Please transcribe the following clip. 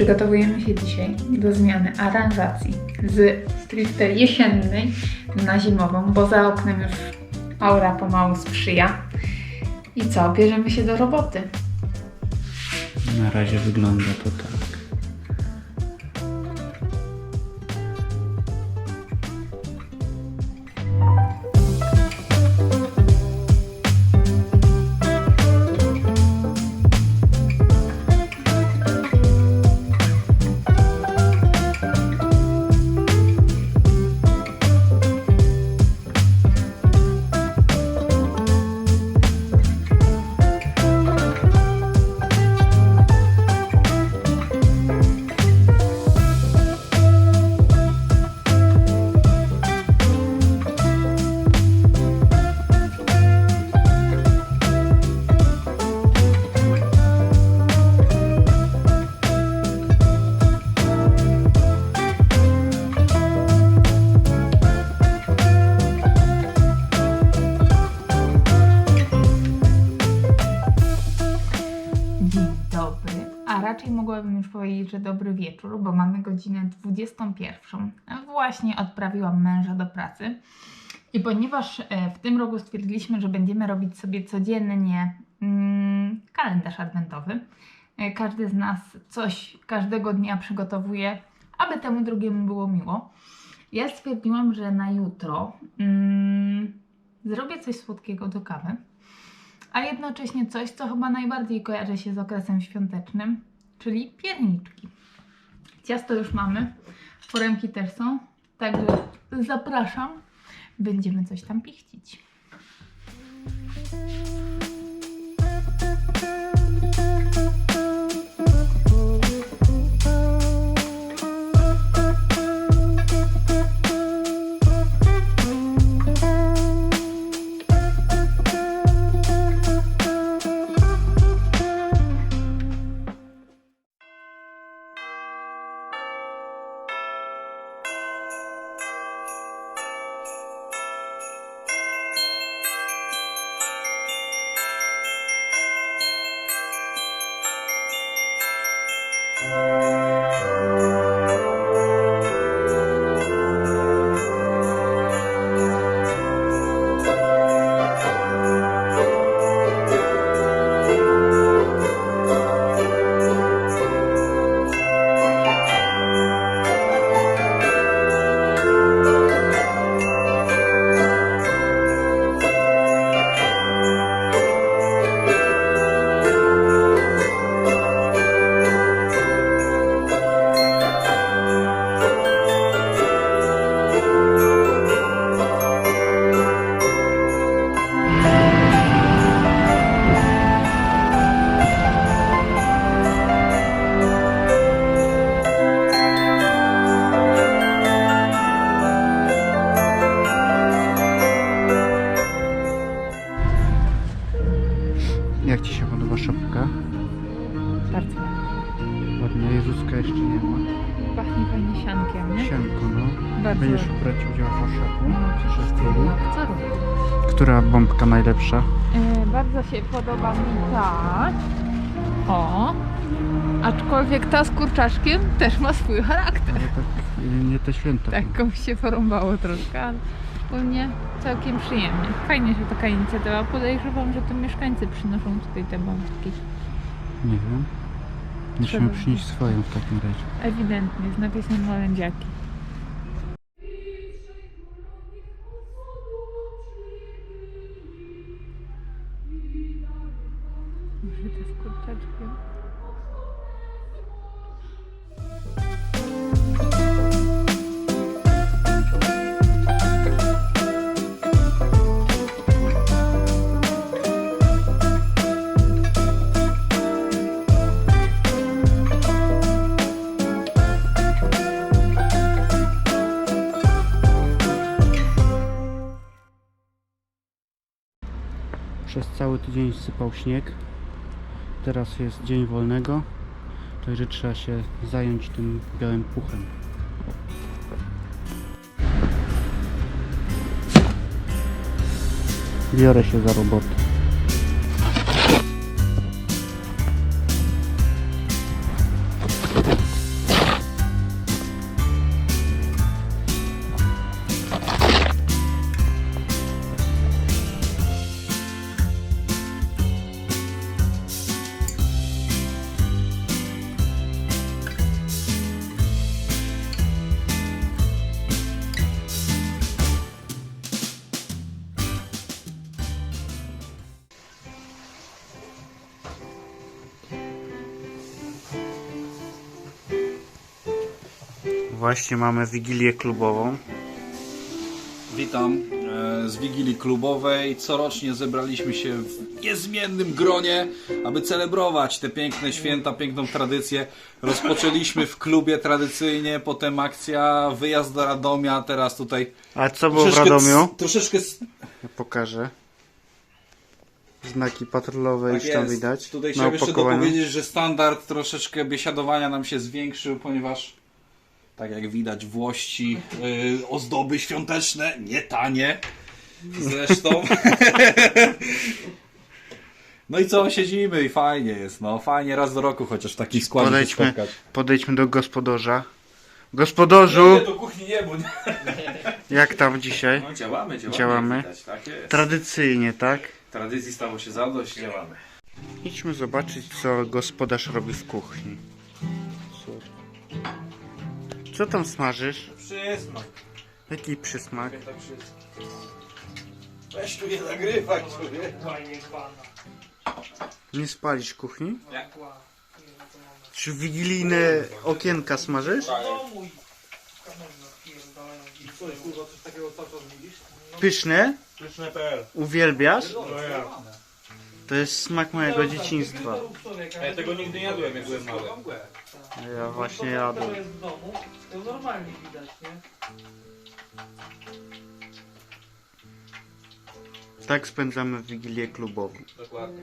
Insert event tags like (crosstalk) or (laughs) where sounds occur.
Przygotowujemy się dzisiaj do zmiany aranżacji z stricte jesiennej na zimową, bo za oknem już aura pomału sprzyja. I co? Bierzemy się do roboty. Na razie wygląda to tak. Raczej mogłabym już powiedzieć, że dobry wieczór, bo mamy godzinę 21. Właśnie odprawiłam męża do pracy. I ponieważ e, w tym roku stwierdziliśmy, że będziemy robić sobie codziennie mm, kalendarz adwentowy, e, każdy z nas coś każdego dnia przygotowuje, aby temu drugiemu było miło. Ja stwierdziłam, że na jutro mm, zrobię coś słodkiego do kawy a jednocześnie coś, co chyba najbardziej kojarzy się z okresem świątecznym, czyli pierniczki. Ciasto już mamy, foremki też są, także zapraszam, będziemy coś tam pichcić. Bardzo Będziesz brać udział w orszaku? No, chwili. Co robię? Która bombka najlepsza? E, bardzo się podoba mi ta. O. Aczkolwiek ta z kurczaczkiem też ma swój charakter. Ale tak y, nie te święta. Tak komuś się porąbało troszkę, ale ogólnie całkiem przyjemnie. Fajnie, że taka inicjatywa. Podejrzewam, że to mieszkańcy przynoszą tutaj te bombki. Nie wiem. Musimy przynieść swoją w takim razie. Ewidentnie, z napisem Malędziaki. Przez cały tydzień sypał śnieg. Teraz jest dzień wolnego. Także trzeba się zająć tym białym puchem. Biorę się za robotę. Właśnie mamy wigilię klubową. Witam e, z Wigilii Klubowej. Corocznie zebraliśmy się w niezmiennym gronie, aby celebrować te piękne święta, piękną tradycję. Rozpoczęliśmy w klubie tradycyjnie, potem akcja, wyjazd do Radomia, teraz tutaj A co było w Radomiu? Troszeczkę Ja pokażę. Znaki patrolowe tak już tam widać. Tutaj chciałbym jeszcze dopowiedzieć, że standard troszeczkę biesiadowania nam się zwiększył, ponieważ tak jak widać włości, y, ozdoby świąteczne, nie tanie zresztą. (laughs) No i co, siedzimy i fajnie jest, no fajnie raz do roku chociaż w takich się Podejdźmy, podejdźmy do gospodarza. Gospodarzu, do kuchni nie, nie. (laughs) jak tam dzisiaj? No działamy, działamy. Działamy. Widać, tak jest. Tradycyjnie, tak? Tradycji stało się zadość, działamy. Idźmy zobaczyć, co gospodarz robi w kuchni. Co tam smażysz? Przysmak. Jaki przysmak? Weź tu nie nagrywaj, człowiek. Nie spalisz kuchni? Nie. Czy wigilijne okienka smażysz? Pyszne? Pyszne.pl Uwielbiasz? No ja. To jest smak mojego dzieciństwa. Ja tego nigdy nie jadłem, jak byłem mały. Ja właśnie jadłem. To jest w domu, to normalnie widać, nie? Tak spędzamy Wigilię klubową. Dokładnie.